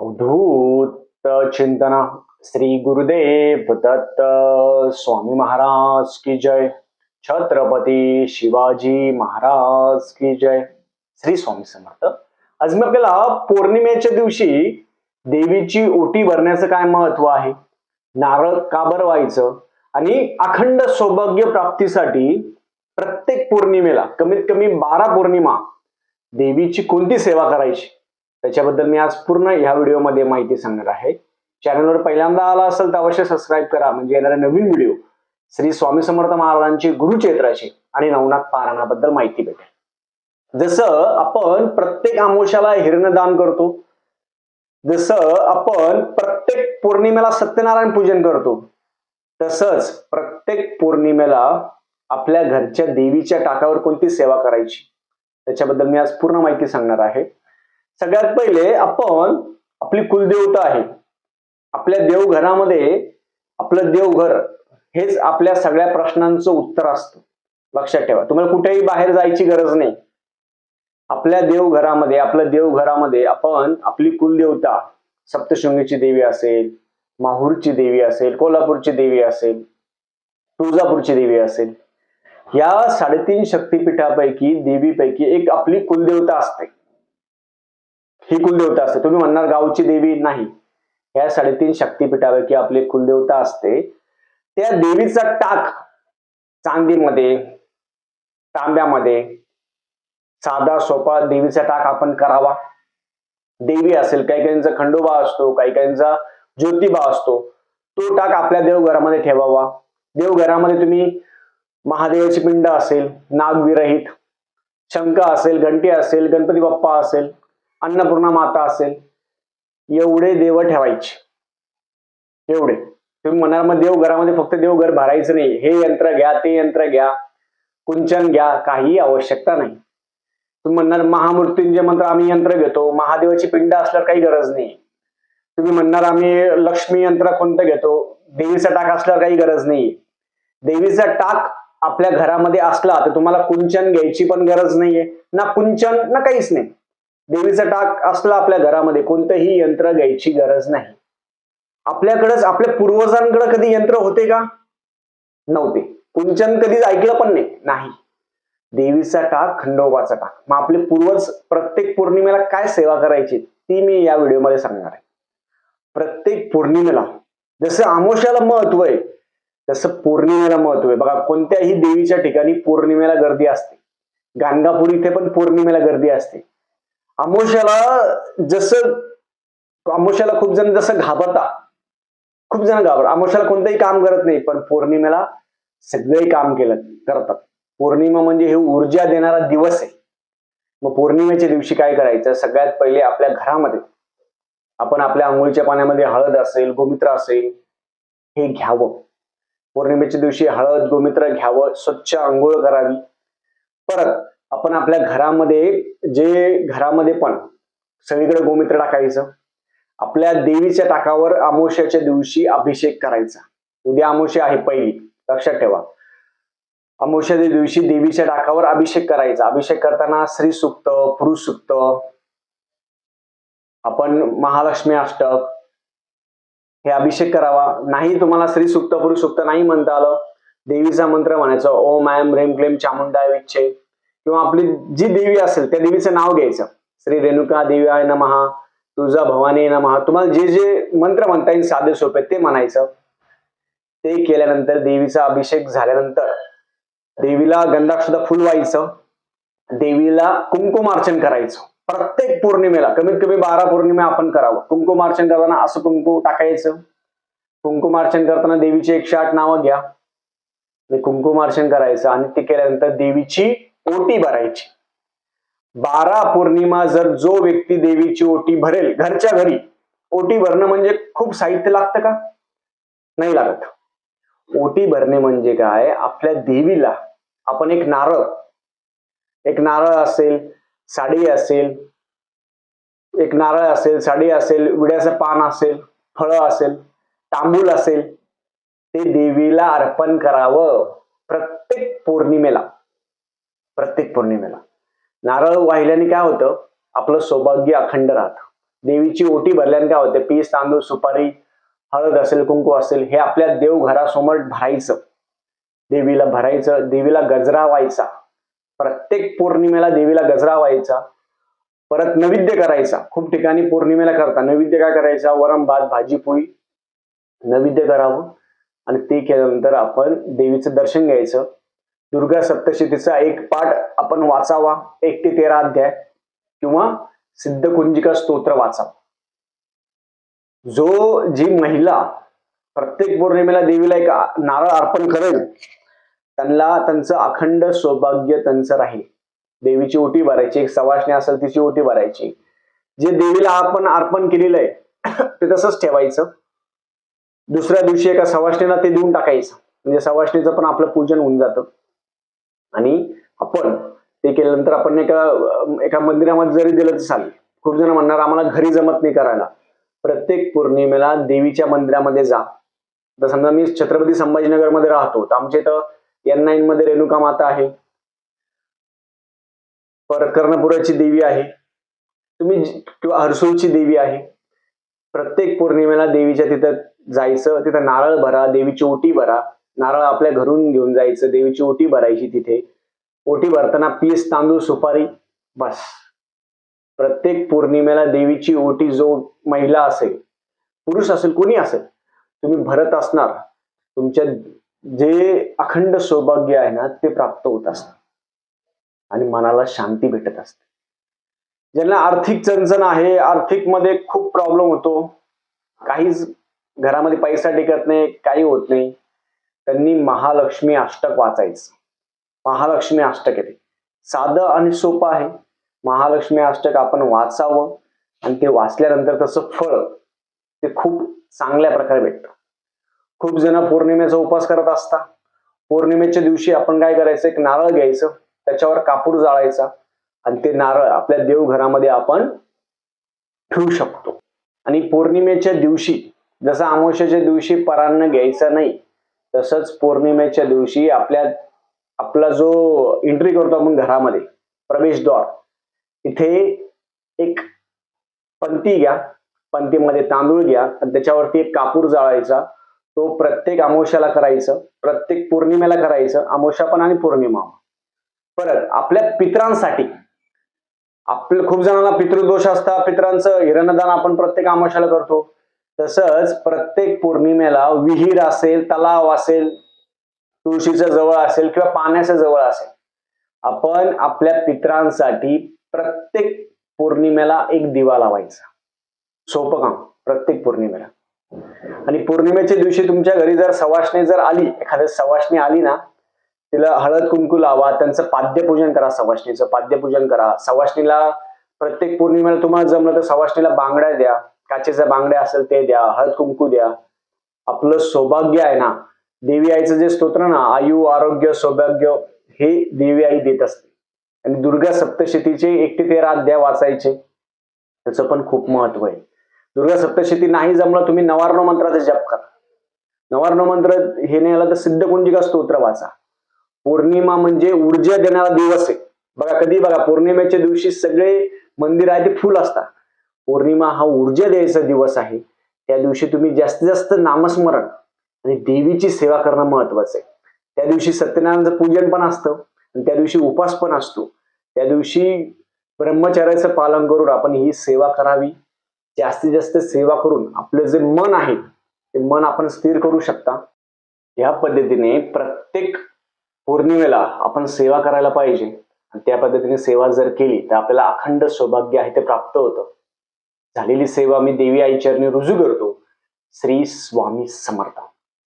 अवधूत चिंतन श्री गुरुदेव दत्त स्वामी महाराज की जय। छत्रपती शिवाजी महाराज की जय। श्री स्वामी समर्थ। आज मी आपल्याला पौर्णिमेच्या दिवशी देवीची ओटी भरण्याचं काय महत्त्व आहे? नारळ का बरं व्हायचं आणि अखंड सौभाग्य प्राप्तीसाठी प्रत्येक पौर्णिमेला कमीत कमी बारा पौर्णिमा देवीची कोणती सेवा करायची? त्याच्याबद्दल मी आज पूर्ण ह्या व्हिडिओमध्ये माहिती सांगणार आहे. चॅनलवर पहिल्यांदा आला असेल तर अवश्य सबस्क्राईब करा. म्हणजे येणारे नवीन व्हिडिओ श्री स्वामी समर्थ महाराजांची गुरुक्षेत्राची आणि नवनाथ पारायणाबद्दल माहिती भेटेल. जसं आपण प्रत्येक आमोशाला हिरणदान करतो जसं आपण प्रत्येक पौर्णिमेला सत्यनारायण पूजन करतो तसंच प्रत्येक पौर्णिमेला आपल्या घरच्या देवीच्या टाकावर कोणती सेवा करायची त्याच्याबद्दल मी आज पूर्ण माहिती सांगणार आहे. सगळ्यात पहिले आपण आपली कुलदेवता आहे. आपल्या देवघरामध्ये आपलं देवघर हेच आपल्या सगळ्या प्रश्नांचं उत्तर असतं. लक्षात ठेवा. तुम्हाला कुठेही बाहेर जायची गरज नाही. आपल्या देवघरामध्ये आपल्या देवघरामध्ये आपण आपली कुलदेवता सप्तशृंगीची देवी असेल माहूरची देवी असेल कोल्हापूरची देवी असेल तुळजापूरची देवी असेल या साडेतीन शक्तीपीठापैकी देवीपैकी एक आपली कुलदेवता असते. ही कुलदेवता असते. तुम्ही म्हणणार गावची देवी नाही. या साडेतीन शक्तीपीठापैकी आपली कुलदेवता असते. त्या देवीचा टाक चांदीमध्ये तांब्यामध्ये साधा सोपा देवीचा टाक आपण करावा. देवी असेल काही काहींचा खंडोबा असतो काही काहींचा ज्योतिबा असतो तो टाक आपल्या देवघरामध्ये ठेवावा. देवघरामध्ये तुम्ही महादेवाची पिंड असेल नागविरहित शंख असेल घंटी असेल गणपती बाप्पा असेल अन्नपूर्णा माता असेल एवढे देव ठेवायचे. एवढे. तुम्ही म्हणाल मग देवघरामध्ये फक्त देवघर भरायचं नाही. हे यंत्र घ्या ते यंत्र घ्या. कुंचन घ्या. काही आवश्यकता नाही. तुम्ही म्हणणार महामृत्यूंचे मंत्र आम्ही यंत्र घेतो. महादेवाची पिंड असल्यावर काही गरज नाही. तुम्ही म्हणणार आम्ही लक्ष्मी यंत्र कोणतं घेतो? देवीचा टाक असल्यावर काही गरज नाही. देवीचा टाक आपल्या घरामध्ये असला तर तुम्हाला कुंचन घ्यायची पण गरज नाहीये. ना कुंचन ना काहीच नाही. देवीचा टाक असला आपल्या घरामध्ये कोणतंही यंत्र घ्यायची गरज नाही. आपल्याकडेच आपल्या पूर्वजांकडे कधी यंत्र होते का? नव्हते. कुंचन कधीच ऐकलं पण नाही. नाही. देवीचा टाक खंडोबाचा टाक मग आपले पूर्वज प्रत्येक पौर्णिमेला काय सेवा करायची ती मी या व्हिडिओमध्ये सांगणार आहे. प्रत्येक पौर्णिमेला जसं आमोशाला महत्त्व आहे तसं पौर्णिमेला महत्त्व आहे. बघा कोणत्याही देवीच्या ठिकाणी पौर्णिमेला गर्दी असते. गाणगापूर इथे पण पौर्णिमेला गर्दी असते. आमोशाला जसं आमोशाला खूप जण जसं घाबरता खूप जण घाबर आमोशाला कोणतंही काम करत नाही पण पौर्णिमेला सगळे काम केलं करतात. पौर्णिमा म्हणजे हे ऊर्जा देणारा दिवस आहे. मग पौर्णिमेच्या दिवशी काय करायचं? सगळ्यात पहिले आपल्या घरामध्ये. आपण आपल्या आंघोळीच्या पाण्यामध्ये हळद असेल गोमित्र असेल हे घ्यावं. पौर्णिमेच्या दिवशी हळद गोमित्र घ्यावं स्वच्छ आंघोळ करावी. परत आपण आपल्या घरामध्ये जे घरामध्ये पण सगळीकडे गोमित्र टाकायचं आपल्या देवीच्या टाकावर अमावस्याच्या दिवशी अभिषेक करायचा. उद्या अमावस्या आहे पहिली लक्षात ठेवा. अमावस्याच्या दिवशी देवीच्या टाकावर अभिषेक करायचा. अभिषेक करताना स्त्री सुक्त पुरुष सुक्त आपण महालक्ष्मी अष्टक हे अभिषेक करावा. नाही तुम्हाला स्त्री सुक्त पुरुष सुक्त नाही म्हणता आलं. देवीचा मंत्र म्हणायचं ओम आयम रेम क्लेम चामुंडाय विच्छे किंवा आपली जी देवी असेल त्या देवीचं नाव घ्यायचं. श्री रेणुका देवी आहे नमहा तुळजा भवानी नमहा तुम्हाला जे जे मंत्र म्हणता येईल साधे सोपे ते म्हणायचं. ते केल्यानंतर देवीचा अभिषेक झाल्यानंतर देवीला गंधाक्षदा फुल व्हायचं. देवीला कुंकुमार्चन करायचं. प्रत्येक पौर्णिमेला कमीत कमी बारा पौर्णिमा आपण करावं. कुंकुमार्चन करताना असं कुंकू टाकायचं. कुंकुमार्चन करताना देवीची एकशे आठ नावं घ्या. आणि कुंकुमार्चन करायचं आणि ते केल्यानंतर देवीची ओटी भरायची. बारा पौर्णिमा जर जो व्यक्ती देवीची ओटी भरेल घरच्या घरी ओटी भरणं म्हणजे खूप साहित्य लागतं का? नाही लागत. ओटी भरणे म्हणजे काय? आपल्या देवीला आपण एक नारळ एक नारळ असेल साडी असेल एक नारळ असेल साडी असेल विड्याचं पान असेल फळं असेल तांबूल असेल ते देवीला अर्पण करावं प्रत्येक पौर्णिमेला. प्रत्येक पौर्णिमेला. नारळ वाहिल्याने काय होतं? आपलं सौभाग्य अखंड राहतं. देवीची ओटी भरल्याने काय होते? पीस तांदूळ सुपारी हळद असेल कुंकू असेल हे आपल्या देवघरासमोर भरायचं देवीला भरायचं देवीला गजरा व्हायचा. प्रत्येक पौर्णिमेला देवीला गजरा व्हायचा. परत नैवेद्य करायचा. खूप ठिकाणी पौर्णिमेला करता. नैवेद्य काय करायचा? वरम भात भाजी पोळी. नैवेद्य करावं. आणि ते केल्यानंतर आपण देवीचं दर्शन घ्यायचं. दुर्गा सप्तशतीचा एक पाठ आपण वाचावा. एक ते तेरा अध्याय किंवा सिद्धकुंजिका स्तोत्र वाचावा. जो जी महिला प्रत्येक पौर्णिमेला देवीला एक नारळ अर्पण करेल त्यांना त्यांचं अखंड सौभाग्य त्यांचं राहील. देवीची ओटी भरायची एक सवासणी असेल तिची ओटी भरायची. जे देवीला आपण अर्पण केलेलं आहे ते तसंच ठेवायचं. दुसऱ्या दिवशी एका सवासणीला ते देऊन टाकायचं. म्हणजे सवासणीचं पण आपलं पूजन होऊन जातं. आणि आपण ते केल्यानंतर आपण एका एका मंदिरामध्ये जरी दिलं तर चालेल. खूप जण म्हणणार आम्हाला घरी जमत नाही करायला. प्रत्येक पौर्णिमेला देवीच्या मंदिरामध्ये जा. तर समजा मी छत्रपती संभाजीनगरमध्ये राहतो तर आमच्या इथं एन नाईन मध्ये रेणुका माता आहे. परत कर्णपुराची देवी आहे. तुम्ही किंवा हरसूळची देवी आहे. प्रत्येक पौर्णिमेला देवीच्या तिथं जायचं तिथं नारळ भरा देवीची ओटी भरा. नारळ आपल्या घरून घेऊन जायचं देवीची ओटी भरायची तिथे. ओटी भरताना पीस तांदूळ सुपारी बस. प्रत्येक पौर्णिमेला देवीची ओटी जो महिला असेल पुरुष असेल कोणी असेल तुम्ही भरत असणार तुमच्या जे अखंड सौभाग्य आहे ना ते प्राप्त होत असतं आणि मनाला शांती भेटत असते. ज्यांना आर्थिक चणचण आहे आर्थिकमध्ये खूप प्रॉब्लेम होतो. काहीच घरामध्ये पैसा टिकत नाही काही होत नाही. त्यांनी महालक्ष्मी अष्टक वाचायचं. महालक्ष्मी अष्टक येते साधं आणि सोपं आहे. महालक्ष्मी अष्टक आपण वाचावं आणि ते वाचल्यानंतर तसं फळ ते खूप चांगल्या प्रकारे भेटतं. खूप जण पौर्णिमेचा उपवास करत असतात. पौर्णिमेच्या दिवशी आपण काय करायचं? एक नारळ घ्यायचं. त्याच्यावर कापूर जाळायचा आणि ते नारळ आपल्या देवघरामध्ये आपण ठेवू शकतो. आणि पौर्णिमेच्या दिवशी जसं अमावस्याच्या दिवशी परान्न घ्यायचं नाही तसंच पौर्णिमेच्या दिवशी आपल्या आपला जो एंट्री करतो आपण घरामध्ये प्रवेशद्वार इथे एक पंती घ्या पंतीमध्ये तांदूळ घ्या आणि त्याच्यावरती एक कापूर जाळायचा तो प्रत्येक अमावस्याला करायचं प्रत्येक पौर्णिमेला करायचं अमावस्या पण आणि पौर्णिमा परत आपल्या पित्रांसाठी आपलं खूप जणांना पितृदोष असतात पित्रांचं हिरणदान आपण प्रत्येक अमावस्याला करतो तसंच प्रत्येक पौर्णिमेला विहीर असेल तलाव असेल तुळशीच्या जवळ असेल किंवा पाण्याच्या जवळ असेल आपण आपल्या पित्रांसाठी प्रत्येक पौर्णिमेला एक दिवा लावायचा. सोपं काम प्रत्येक पौर्णिमेला. आणि पौर्णिमेच्या दिवशी तुमच्या घरी जर सवासणी जर आली एखाद्या सवासणी आली ना तिला हळद कुंकू लावा त्यांचं पाद्यपूजन करा सवासणीचं पाद्यपूजन करा. सवासणीला प्रत्येक पौर्णिमेला तुम्हाला जमलं तर सवासणीला बांगड्या द्या. काचेच्या बांगड्या असेल ते द्या हळद कुंकू द्या. आपलं सौभाग्य आहे ना देवी आईचं जे स्तोत्र ना आयु आरोग्य सौभाग्य हे देवी आई देत असते. आणि दुर्गा सप्तशतीचे एक ते तेरा अध्याय वाचायचे त्याचं पण खूप महत्त्व आहे. दुर्गा सप्तशती नाही जमलं तुम्ही नवार्ण मंत्राचा जप करा. नवार्ण मंत्र हे नाही आलं तर सिद्धकुंजिका स्तोत्र वाचा. पौर्णिमा म्हणजे ऊर्जा देणारा दिवस आहे. बघा कधी बघा पौर्णिमेच्या दिवशी सगळे मंदिर आहे ते फुल असतात. पौर्णिमा हा ऊर्जा द्यायचा दिवस आहे. त्या दिवशी तुम्ही जास्तीत जास्त नामस्मरण आणि देवीची सेवा करणं महत्वाचं आहे. त्या दिवशी सत्यनारायणचं पूजन पण असतं आणि त्या दिवशी उपास पण असतो. त्या दिवशी ब्रह्मचर्याचं पालन करून आपण ही सेवा करावी. जास्तीत जास्त सेवा करून आपलं जे मन आहे ते मन आपण स्थिर करू शकता. या पद्धतीने प्रत्येक पौर्णिमेला आपण सेवा करायला पाहिजे. आणि त्या पद्धतीने सेवा जर केली तर आपल्याला अखंड सौभाग्य आहे ते प्राप्त होतं. झालेली सेवा मी देवी आई चरणी रुजू करतो. श्री स्वामी समर्थ.